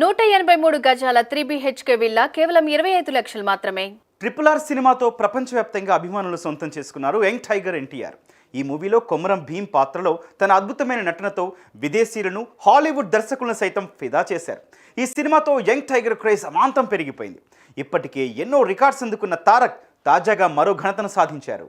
నూట ఎనభై మూడు గజాల త్రీ బిహెచ్కే విల్లా కేవలం ఇరవై ఐదు లక్షలు మాత్రమే. ట్రిపుల్ ఆర్ సినిమాతో ప్రపంచవ్యాప్తంగా అభిమానులు సొంతం చేసుకున్నారు యంగ్ టైగర్ ఎన్టీఆర్. ఈ మూవీలో కొమరం భీమ్ పాత్రలో తన అద్భుతమైన నటనతో విదేశీయులను హాలీవుడ్ దర్శకులను సైతం ఫిదా చేశారు. ఈ సినిమాతో యంగ్ టైగర్ క్రేజ్ అమాంతం పెరిగిపోయింది. ఇప్పటికే ఎన్నో రికార్డ్స్ అందుకున్న తారక్ తాజాగా మరో ఘనతను సాధించారు.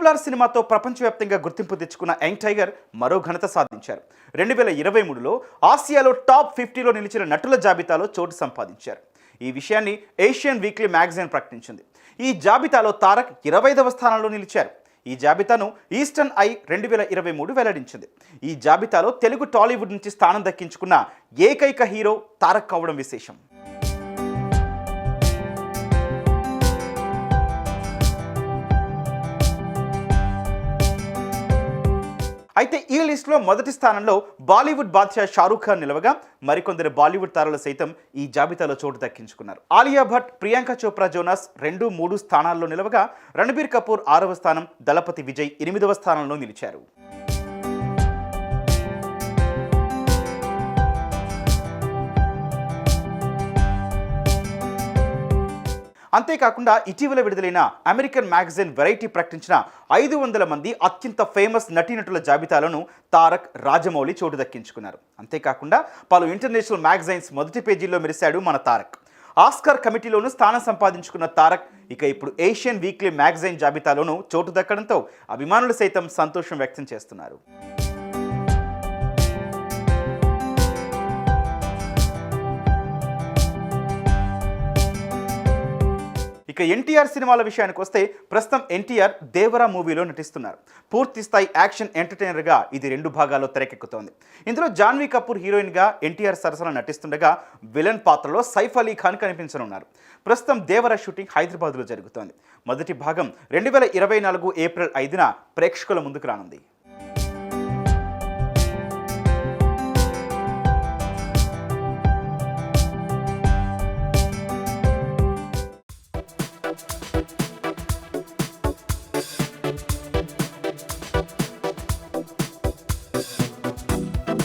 ట్రిపుల్ ఆర్ సినిమాతో ప్రపంచవ్యాప్తంగా గుర్తింపు తెచ్చుకున్న యంగ్ టైగర్ మరో ఘనత సాధించారు. రెండు వేల ఇరవై మూడులో ఆసియాలో టాప్ ఫిఫ్టీలో నిలిచిన నటుల జాబితాలో చోటు సంపాదించారు. ఈ విషయాన్ని ఏషియన్ వీక్లీ మ్యాగజైన్ ప్రకటించింది. ఈ జాబితాలో తారక్ ఇరవైదవ స్థానంలో నిలిచారు. ఈ జాబితాను ఈస్టర్న్ ఐ రెండు వేల ఇరవై మూడు వెల్లడించింది. ఈ జాబితాలో తెలుగు టాలీవుడ్ నుంచి స్థానం దక్కించుకున్న ఏకైక హీరో తారక్ కావడం విశేషం. అయితే ఈ లిస్టులో మొదటి స్థానంలో బాలీవుడ్ బాద్షా షారూఖ్ ఖాన్ నిలవగా మరికొందరు బాలీవుడ్ తారలు సైతం ఈ జాబితాలో చోటు దక్కించుకున్నారు. ఆలియా భట్ ప్రియాంక చోప్రా జోనాస్ రెండు మూడు స్థానాల్లో నిలవగా రణబీర్ కపూర్ ఆరవ స్థానం దళపతి విజయ్ ఎనిమిదవ స్థానంలో నిలిచారు. అంతేకాకుండా ఇటీవల విడుదలైన అమెరికన్ మ్యాగజైన్ వెరైటీ ప్రకటించిన ఐదు వందల మంది అత్యంత ఫేమస్ నటీనటుల జాబితాలను తారక్ రాజమౌళి చోటు దక్కించుకున్నారు. అంతేకాకుండా పలు ఇంటర్నేషనల్ మ్యాగజైన్స్ మొదటి పేజీల్లో మెరిశాడు మన తారక్. ఆస్కార్ కమిటీలోనూ స్థానం సంపాదించుకున్న తారక్ ఇక ఇప్పుడు ఏషియన్ వీక్లీ మ్యాగజైన్ జాబితాలోనూ చోటు దక్కడంతో అభిమానులు సైతం సంతోషం వ్యక్తం చేస్తున్నారు. ఇక ఎన్టీఆర్ సినిమాల విషయానికి వస్తే ప్రస్తుతం ఎన్టీఆర్ దేవరా మూవీలో నటిస్తున్నారు. పూర్తి స్థాయి యాక్షన్ ఎంటర్టైనర్గా ఇది రెండు భాగాల్లో తెరకెక్కుతోంది. ఇందులో జాన్వీ కపూర్ హీరోయిన్గా ఎన్టీఆర్ సరసన నటిస్తుండగా విలన్ పాత్రలో సైఫ్ అలీ ఖాన్ కనిపించనున్నారు. ప్రస్తుతం దేవర షూటింగ్ హైదరాబాద్లో జరుగుతోంది. మొదటి భాగం రెండు వేల ఇరవై నాలుగు ఏప్రిల్ ఐదున ప్రేక్షకుల ముందుకు రానుంది.